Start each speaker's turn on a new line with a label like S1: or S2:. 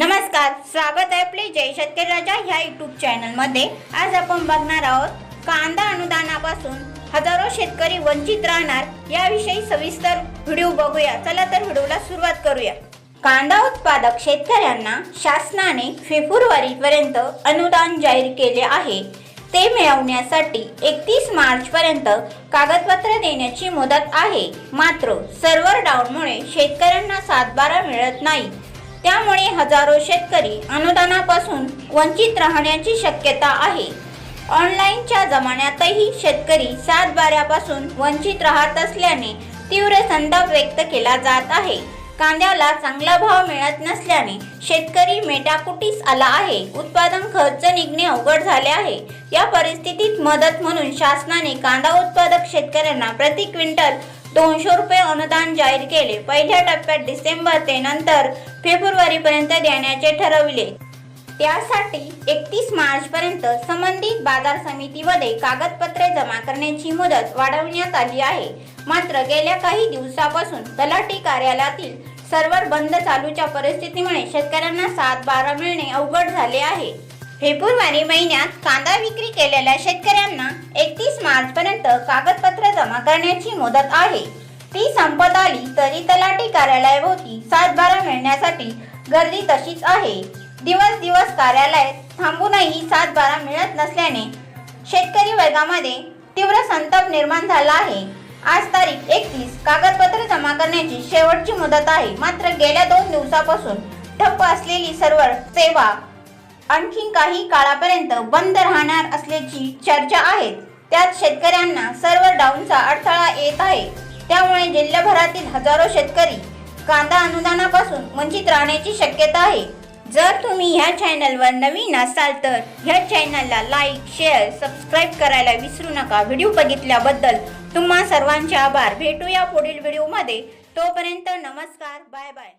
S1: नमस्कार स्वागत आहे आपले जय शेतकरी राजा ह्या यूट्यूब चॅनलमध्ये आज आपण बघणार आहोत कांदा अनुदानापासून हजारो शेतकरी वंचित राहणार याविषयी सविस्तर व्हिडिओ बघूया. चला तर व्हिडिओला सुरुवात करूया. कांदा उत्पादक शेतकऱ्यांना शासनाने फेब्रुवारीपर्यंत अनुदान जाहीर केले आहे. ते मिळवण्यासाठी एकतीस मार्चपर्यंत कागदपत्र देण्याची मुदत आहे. मात्र सर्व्हर डाऊनमुळे शेतकऱ्यांना सातबारा मिळत नाही. त्यामुळे हजारो शेतकरी अनुदानापासून वंचित राहण्याची शक्यता आहे. ऑनलाईनच्या जमान्यातही शेतकरी सात बाऱ्यापासून वंचित राहत असल्याने तीव्र संताप व्यक्त केला जात आहे. कांद्याला चांगला भाव मिळत नसल्याने शेतकरी मेटाकुटीस आला आहे. उत्पादन खर्च निघणे अवघड झाले आहे. या परिस्थितीत मदत म्हणून शासनाने कांदा उत्पादक शेतकऱ्यांना प्रति क्विंटल दोनशे रुपये अनुदान जाहीर केले. पहिल्या टप्प्यात डिसेंबर ते नंतर फेब्रुवारीपर्यंत देण्याचे ठरविले. त्यासाठी एकतीस मार्च पर्यंत संबंधित बाजार समितीमध्ये कागदपत्रे जमा करण्याची मुदत वाढवण्यात आली आहे. मात्र गेल्या काही दिवसापासून तलाठी कार्यालयातील सर्व्हर बंद चालूच्या परिस्थितीमुळे शेतकऱ्यांना सात बारा मिळणे अवघड झाले आहे. फेब्रुवारी महिन्यात कांदा विक्री केलेल्या शेतकऱ्यांना एकतीस मार्च पर्यंत कागदपत्र जमा करण्याची मुदत आहे. ती संपत आली तरी तलाठी कार्यालयाभोवती सात घेण्यासाठी गर्दी तशीच आहे. दिवस दिवस कार्यालयात थांबूनही सात बारा मिळत नसल्याने शेतकरी वर्गामध्ये तीव्र संताप निर्माण झाला आहे. आज तारीख एकतीस. कागदपत्र जमा करण्याची शेवटची मुदत आहे. मात्र गेल्या दोन दिवसापासून ठप्प असलेली सर्व सेवा आणखी काही काळापर्यंत बंद राहणार असल्याची चर्चा आहेत त्यात शेतकऱ्यांना सर्व्हर डाऊनचा अडथळा येत आहे. त्यामुळे जिल्ह्याभरातील हजारो शेतकरी कांदा अनुदानापासून वंचित राहण्याची शक्यता आहे. जर तुम्ही ह्या चॅनलवर नवीन असाल तर ह्या चॅनलला लाईक शेअर सबस्क्राईब करायला विसरू नका. व्हिडिओ बघितल्याबद्दल तुम्हा सर्वांचे आभार. भेटूया पुढील व्हिडिओमध्ये तोपर्यंत नमस्कार. Bye bye